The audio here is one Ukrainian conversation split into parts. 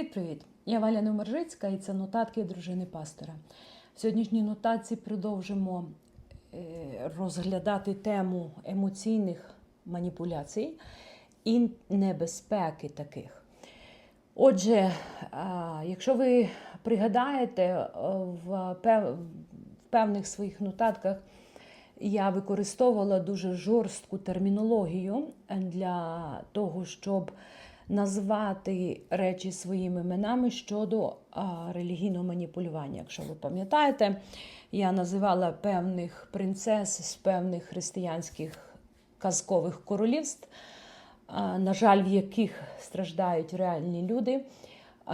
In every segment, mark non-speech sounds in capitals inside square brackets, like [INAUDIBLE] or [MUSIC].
Привіт-привіт! Я Валя Номержицька і це нотатки дружини пастора. В сьогоднішній нотації продовжимо е, розглядати тему емоційних маніпуляцій і небезпеки таких. Отже, якщо ви пригадаєте, е, в пев- в певних своїх нотатках я використовувала дуже жорстку термінологію для того, щоб назвати речі своїми іменами щодо а, релігійного маніпулювання. Якщо ви пам'ятаєте, я називала певних принцес з певних християнських казкових королівств, а, на жаль, в яких страждають реальні люди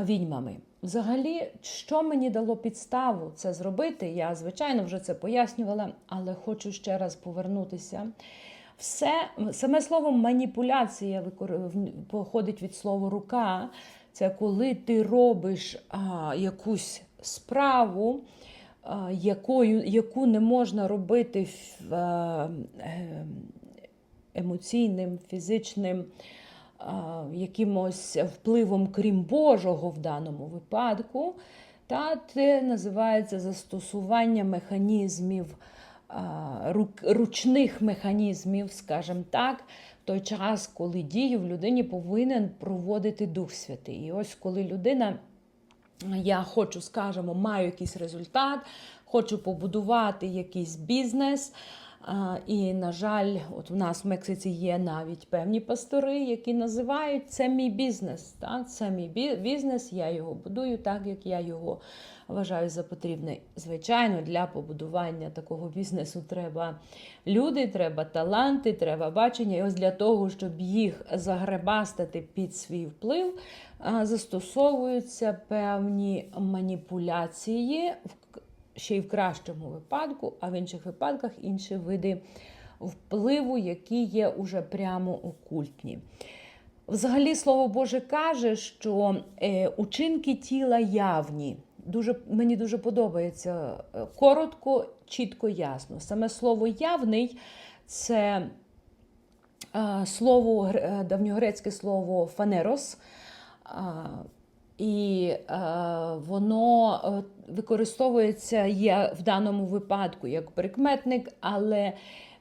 відьмами. Взагалі, що мені дало підставу це зробити? Я, звичайно, вже це пояснювала, але хочу ще раз повернутися. Все, саме слово маніпуляція походить від слова рука. Це коли ти робиш а, якусь справу, а, якою, яку не можна робити а, е, емоційним, фізичним якимось впливом, крім Божого в даному випадку. Та це називається застосування механізмів, ручних механізмів, скажімо так, в той час, коли дію в людині повинен проводити Дух Святий. І ось коли людина я хочу, скажімо, маю якийсь результат, хочу побудувати якийсь бізнес. І, на жаль, от у нас в Мексиці є навіть певні пастори, які називають це мій бізнес. Так? Це мій бізнес, я його будую так, як я його вважаю за потрібне. Звичайно, для побудування такого бізнесу треба люди, треба таланти, треба бачення. І ось для того, щоб їх загребастати під свій вплив, застосовуються певні маніпуляції, в- ще й в кращому випадку, а в інших випадках інші види впливу, які є уже прямо окультні. Взагалі, Слово Боже каже, що е, учинки тіла явні. Дуже, мені дуже подобається е, коротко, чітко, ясно. Саме слово явний це е, слово, давньогрецьке слово фанерос. А, І е, воно е, використовується є в даному випадку як прикметник, але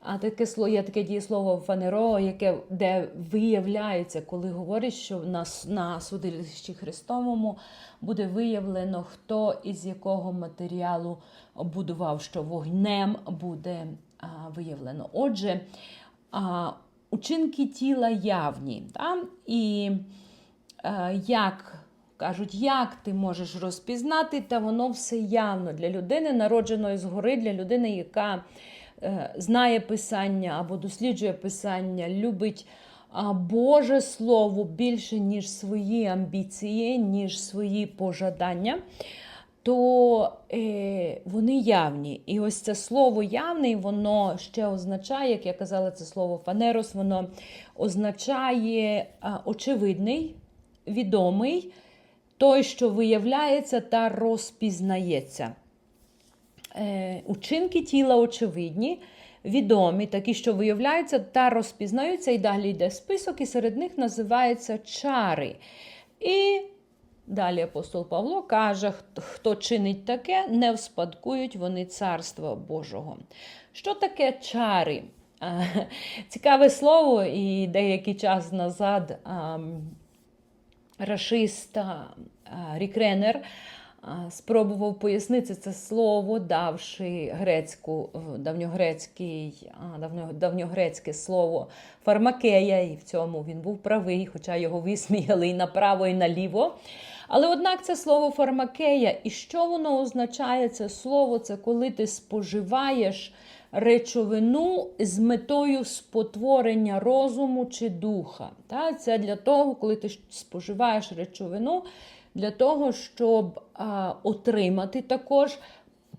а таке слово є таке дієслово фанеро, яке де виявляється, коли говорить, що на, на судилищі Христовому буде виявлено, хто із якого матеріалу будував, що вогнем буде а, виявлено. Отже, а, учинки тіла явні. Та? І е, як кажуть, як ти можеш розпізнати, та воно все явно для людини, народженої згори, для людини, яка е, знає писання або досліджує писання, любить Боже Слово більше, ніж свої амбіції, ніж свої пожадання. То е, вони явні. І ось це слово явний, воно ще означає, як я казала, це слово фанерос, воно означає очевидний, відомий, той, що виявляється та розпізнається. Е, учинки тіла очевидні, відомі, такі, що виявляються та розпізнаються, і далі йде список, і серед них називаються чари. І далі апостол Павло каже, «Хто- чинить таке, не вспадкують вони царства Божого. Що таке чари? [LAUGHS] Цікаве слово, і деякий час назад рашист а, Рік Ренер спробував пояснити це слово, давши грецьку, е, давньогрецький, давньо- давньогрецьке слово фармакея, і в цьому він був правий, хоча його висміяли і направо, і наліво. Але однак це слово фармакея, і що воно означає? Це слово це коли ти споживаєш речовину з метою спотворення розуму чи духа. Це для того, коли ти споживаєш речовину, для того, щоб отримати також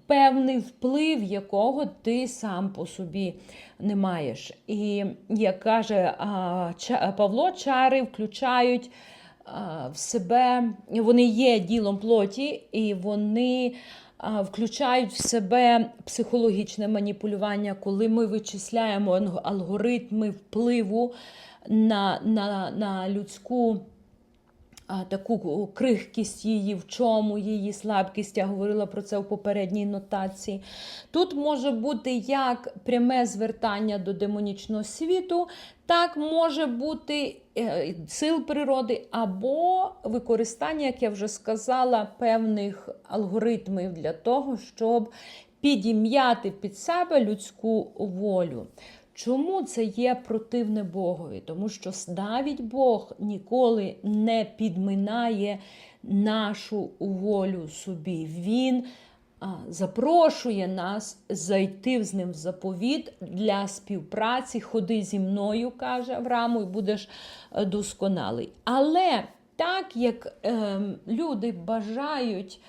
певний вплив, якого ти сам по собі не маєш. І як каже Ча- Павло, чари включають в себе, вони є ділом плоті, і вони включають в себе психологічне маніпулювання, коли ми вичисляємо алгоритми впливу на, на, на людську таку крихкість її, в чому її слабкість. Я говорила про це в попередній нотації. Тут може бути як пряме звертання до демонічного світу, так може бути е, сил природи, або використання, як я вже сказала, певних алгоритмів для того, щоб підім'яти під себе людську волю. Чому це є противне Богові? Тому що навіть Бог ніколи не підминає нашу волю собі. Він запрошує нас зайти з ним в заповіт для співпраці. Ходи зі мною, каже Аврааму, і будеш е, досконалий. Але так як е, люди бажають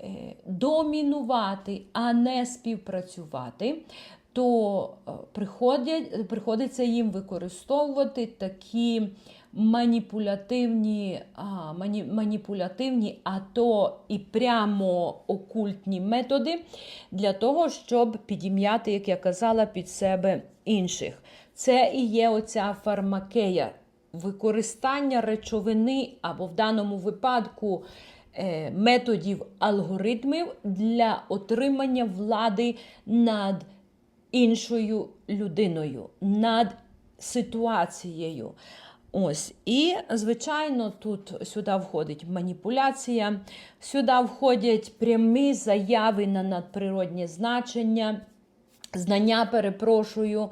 е, домінувати, а не співпрацювати, то е, приходять, приходиться їм використовувати такі маніпулятивні, а, мані, маніпулятивні, а то і прямо окультні методи для того, щоб підім'яти, як я казала, під себе інших. Це і є оця фармакея, використання речовини або в даному випадку е, методів алгоритмів для отримання влади над іншою людиною, над ситуацією. Ось. І, звичайно, тут сюди входить маніпуляція, сюди входять прямі заяви на надприродні значення, знання, перепрошую.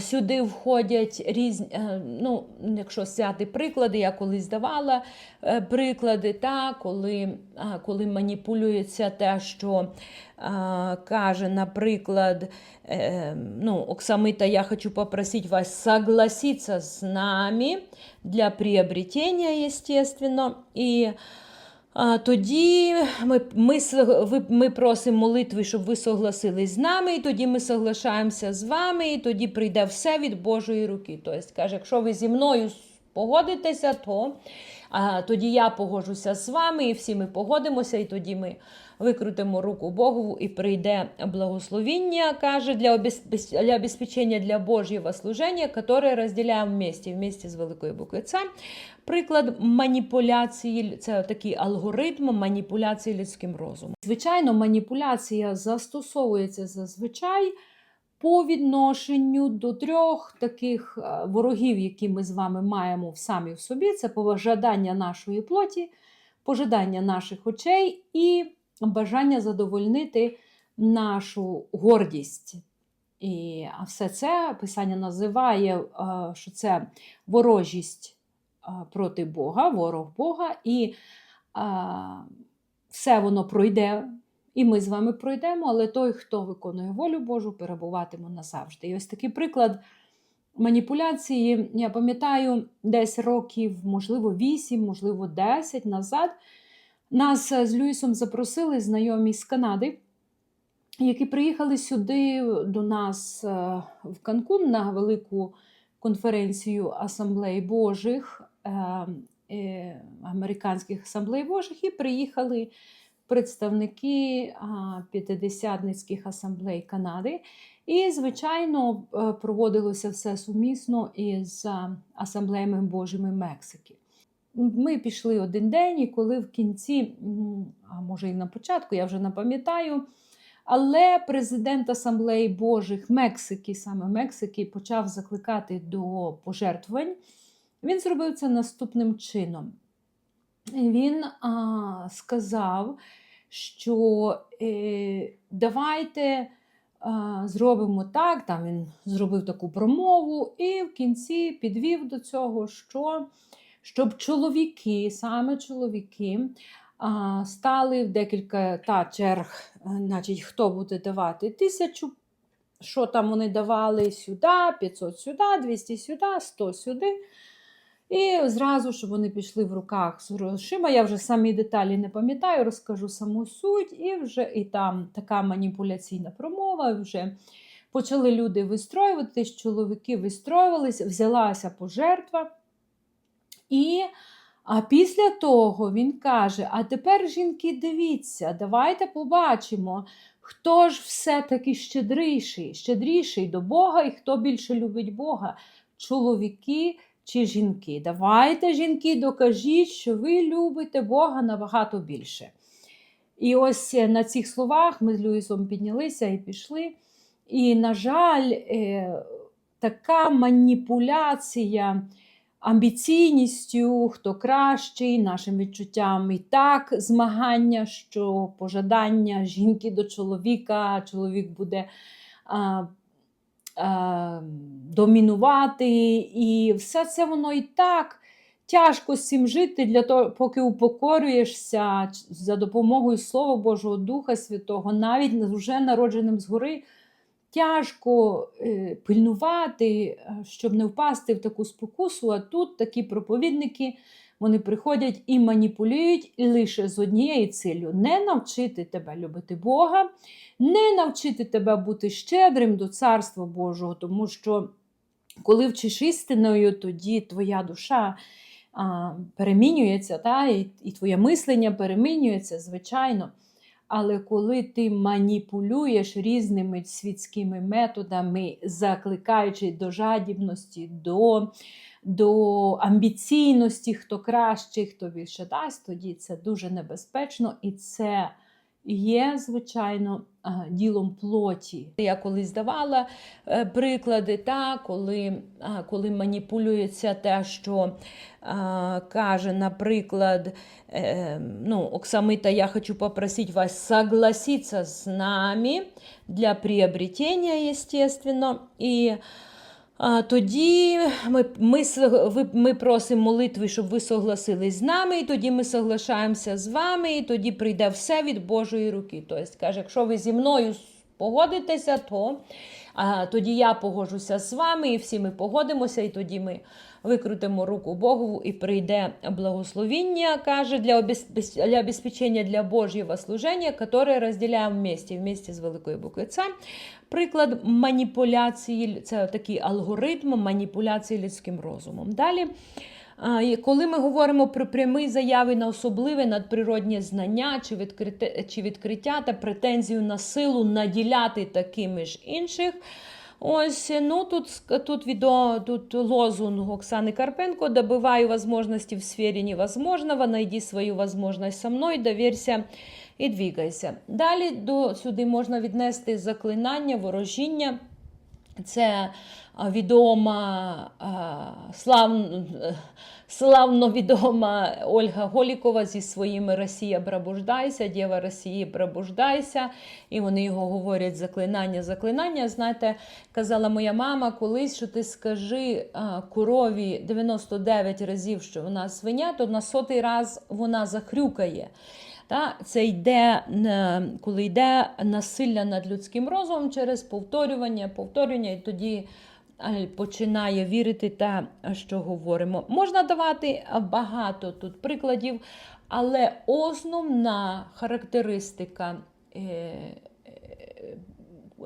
Сюди входять різні, е, ну, якщо взяти приклади, я колись давала е, приклади, та, коли, коли маніпулюється те, що каже, наприклад, е, ну, Оксамита, я хочу попросити вас согласиться з нами для приобретення, естественно, тоді ми, ми, ми просимо молитви, щоб ви согласились з нами, і тоді ми соглашаємося з вами, і тоді прийде все від Божої руки. Тобто, каже, якщо ви зі мною погодитеся, то а, тоді я погоджуся з вами, і всі ми погодимося, і тоді ми викрутимо руку Богову, і прийде благословіння, каже, для, обезпеч- для Божьего служення, яке розділяємо вместе, вместе з великою буквою Це приклад маніпуляції, це такий алгоритм маніпуляції людським розумом. Звичайно, маніпуляція застосовується зазвичай по відношенню до трьох таких е, ворогів, які ми з вами маємо самі в собі: це пожадання нашої плоті, пожадання наших очей і бажання задовольнити нашу гордість. І все це писання називає, що це ворожість проти Бога, ворог Бога, і все воно пройде, і ми з вами пройдемо, але той, хто виконує волю Божу, перебуватиме назавжди. І ось такий приклад маніпуляції, я пам'ятаю, десь років, можливо, 8, можливо, 10 назад. Нас з Люїсом запросили знайомі з Канади, які приїхали сюди до нас е, в Канкун на велику конференцію асамблей Божих, е, е, американських асамблей Божих, і приїхали представники п'ятидесятницьких асамблей Канади. І, звичайно, е, проводилося все сумісно із асамблеями Божими Мексики. Ми пішли один день, і коли в кінці, а може і на початку, я вже не пам'ятаю, але президент Асамблеї Божих Мексики, саме Мексики, почав закликати до пожертвувань. Він зробив це наступним чином. Він а, сказав, що е, давайте зробимо так. Там він зробив таку промову, і в кінці підвів до цього, що щоб чоловіки, саме чоловіки, стали в декілька та черг, е, значить, хто буде давати тисячу, що там вони давали сюди, 500 сюди, 200 сюди, 100 сюди. І зразу, щоб вони пішли в руках з грошима. Я вже самі деталі не пам'ятаю, розкажу саму суть, і вже і там така маніпуляційна промова. Вже почали люди вистроюватись, чоловіки вистроювалися, взялася пожертва. І а після того він каже: А тепер, жінки, дивіться, давайте побачимо, хто ж все-таки щедріший, щедріший до Бога і хто більше любить Бога, чоловіки чи жінки. Давайте, жінки, докажіть, що ви любите Бога набагато більше. І ось е, на цих словах ми з Люїсом піднялися і пішли. І, на жаль, е, така маніпуляція амбіційністю, хто кращий, нашим відчуттям і так змагання, що пожадання жінки до чоловіка, чоловік буде а, домінувати, і все це воно і так. Тяжко з цим жити, для того, поки упокорюєшся за допомогою Слова Божого Духа Святого, навіть вже народженим згори, тяжко е, пильнувати, е, щоб не впасти в таку спокусу. А тут такі проповідники вони приходять і маніпулюють лише з однією ціллю не навчити тебе любити Бога, не навчити тебе бути щедрим до Царства Божого, тому що коли вчиш істиною, тоді твоя душа. А, перемінюється, та, і, і твоє мислення перемінюється, звичайно. Але коли ти маніпулюєш різними світськими методами, закликаючи до жадібності, до до амбіційності, хто краще, хто більше дасть, тоді це дуже небезпечно і це є, звичайно, ділом плоті. Я колись давала е, приклади, та, коли коли маніпулюється те, що каже, наприклад, е, ну, Оксамита, я хочу попросити вас согласитися з нами для приобретення, естественно. І Тоді ми ми, ми просимо молитви, щоб ви согласились з нами, і тоді ми соглашаємося з вами, і тоді прийде все від Божої руки. Тобто, каже, якщо ви зі мною погодитеся, то а, тоді я погоджуся з вами, і всі ми погодимося, і тоді ми викрутимо руку Богу, і прийде благословіння, каже, для для обеспечення для Божого служення, яке розділяємо вместе, вместе з великою буквою Це приклад маніпуляції, це такий алгоритм маніпуляції людським розумом. Далі. Коли ми говоримо про прямі заяви на особливе надприродні знання чи відкриття, та претензію на силу наділяти такими ж інших, Ось, ну тут тут, відео, тут лозунг Оксани Карпенко добиваю возможности в сфері невозможного, найди свою возможность со мною, довірся і двігайся. Далі до сюди можна віднести заклинання, ворожіння. Це відома славна славно відома Ольга Голікова зі своїми Росія пробуждайся, Дєва Росії пробуждайся. І вони його говорять заклинання, заклинання. Знаєте, казала моя мама колись, що ти скажи корові 99 разів, що вона свиня, то на сотий раз вона захрюкає. Та, Це йде, коли йде насилля над людським розумом через повторювання, повторювання, і тоді починає вірити те, що говоримо. Можна давати багато тут прикладів, але основна характеристика е,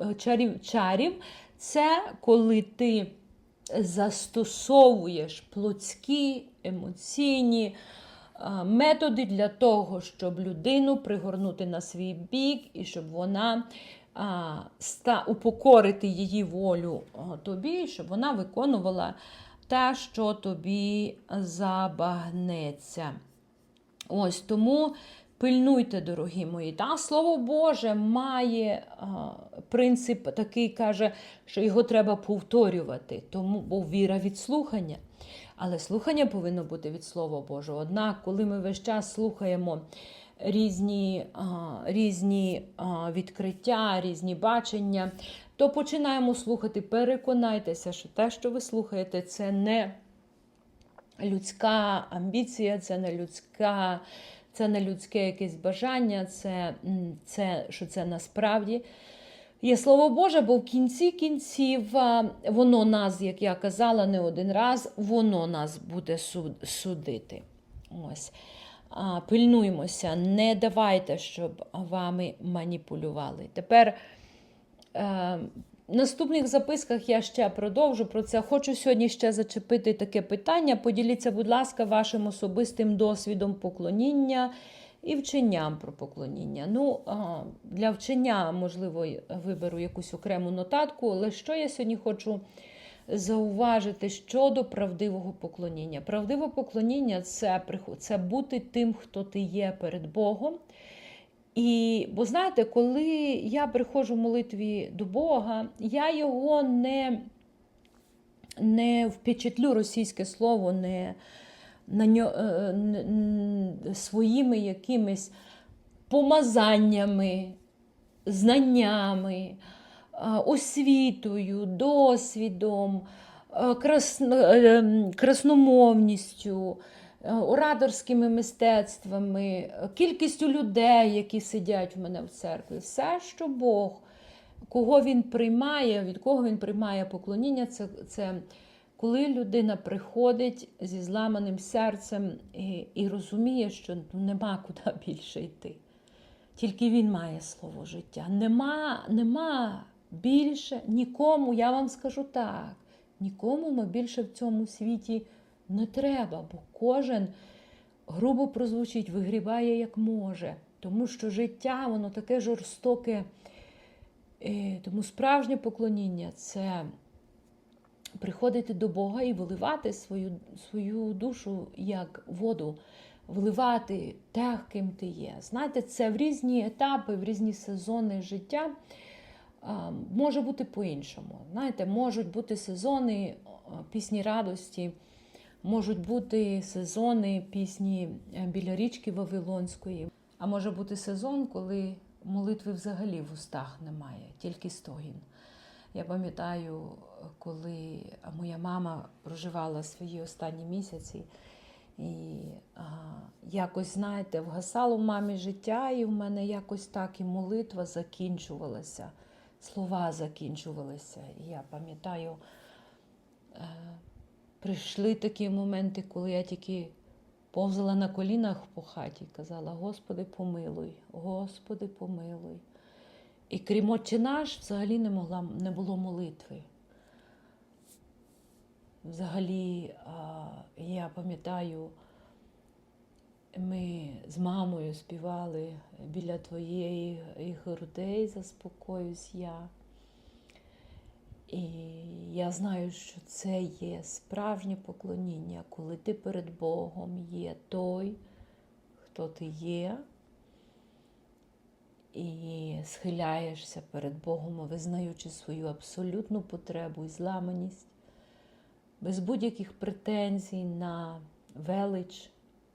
е, чарів це коли ти застосовуєш плотські, емоційні. Методи для того, щоб людину пригорнути на свій бік, і щоб вона упокорити її волю тобі, щоб вона виконувала те, що тобі забагнеться. Ось тому пильнуйте, дорогі мої. Та Слово Боже має а, принцип такий, каже, що його треба повторювати, тому бо віра від слухання. Але слухання повинно бути від Слова Божого. Однак, коли ми весь час слухаємо різні різні відкриття, різні бачення, то починаємо слухати. Переконайтеся, що те, що ви слухаєте, це не людська амбіція, це не людська. Це не людське якесь бажання, це, це, що це насправді є слово Боже, бо в кінці кінців воно нас, як я казала не один раз, воно нас буде судити. Ось пильнуймося, не давайте, щоб вами маніпулювали. Тепер е, в наступних записках я ще продовжу про це. Хочу сьогодні ще зачепити таке питання. Поділіться, будь ласка, вашим особистим досвідом поклоніння і вченням про поклоніння. Ну, Для вчення, можливо, виберу якусь окрему нотатку, але що я сьогодні хочу зауважити щодо правдивого поклоніння. Правдиве поклоніння це, це бути тим, хто ти є перед Богом. І, бо знаєте, коли я приходжу в молитві до Бога, я його не, не впечатлю російське слово, не, на ньо, е, н- своїми якимись помазаннями, знаннями, освітою, досвідом, е, красномовністю, е, ораторськими мистецтвами, е, кількістю людей, які сидять в мене в церкві. Все, що Бог, кого він приймає, від кого він приймає поклоніння, це, це коли людина приходить зі зламаним серцем і, і розуміє, що ну, нема куди [LAUGHS] більше йти. Тільки він має слово життя. Нема, нема більше нікому, я вам скажу так, нікому ми більше в цьому світі не треба, бо кожен грубо прозвучить, вигрібає як може. Тому що життя, воно таке жорстоке. Е, Тому справжнє поклоніння це приходити до Бога і виливати свою, свою душу як воду, виливати те, ким ти є. Знаєте, це в різні етапи, в різні сезони життя може бути по-іншому. Знаєте, можуть бути сезони пісні радості, можуть бути сезони пісні е, біля річки Вавилонської, а може бути сезон, коли молитви взагалі в устах немає, тільки стогін. Я пам'ятаю, коли моя мама проживала свої останні місяці, і а, якось, знаєте, вгасало в мамі життя, і в мене якось так і молитва закінчувалася, слова закінчувалися. І я пам'ятаю, е, прийшли такі моменти, коли я тільки повзала на колінах по хаті і казала: Господи, помилуй, Господи, помилуй. І крім «Отче наш, взагалі не, могла, не було молитви. Взагалі, я пам'ятаю, ми з мамою співали біля твоєї грудей, заспокоюсь я. І я знаю, що це є справжнє поклоніння, коли ти перед Богом є той, хто ти є, і схиляєшся перед Богом, визнаючи свою абсолютну потребу і зламаність, без будь-яких претензій на велич,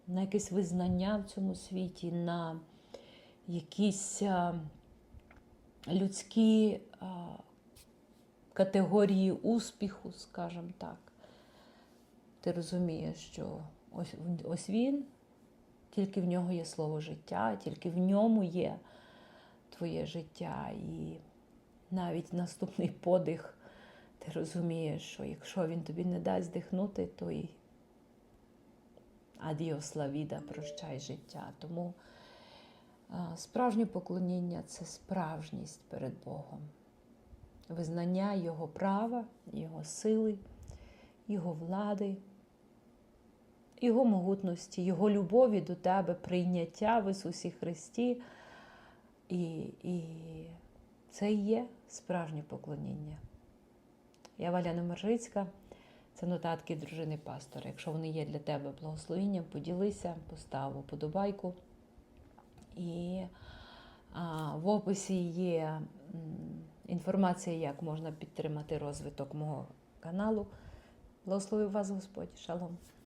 на якесь визнання в цьому світі, на якісь людські категорії успіху, скажімо так. Ти розумієш, що ось, ось він, тільки в нього є слово життя, тільки в ньому є твоє життя. І навіть наступний подих, ти розумієш, що якщо він тобі не дасть дихнути, то і адіос ла віда, прощай життя. Тому справжнє поклоніння це справжність перед Богом. Визнання Його права, Його сили, Його влади, Його могутності, Його любові до тебе, прийняття в Ісусі Христі. І, і це і є справжнє поклоніння. Я Валяна Мержицька, це нотатки дружини пастора. Якщо вони є для тебе благословенням, поділися, постав уподобайку. І а, в описі є інформація, як можна підтримати розвиток мого каналу. Благословив вас Господь. Шалом!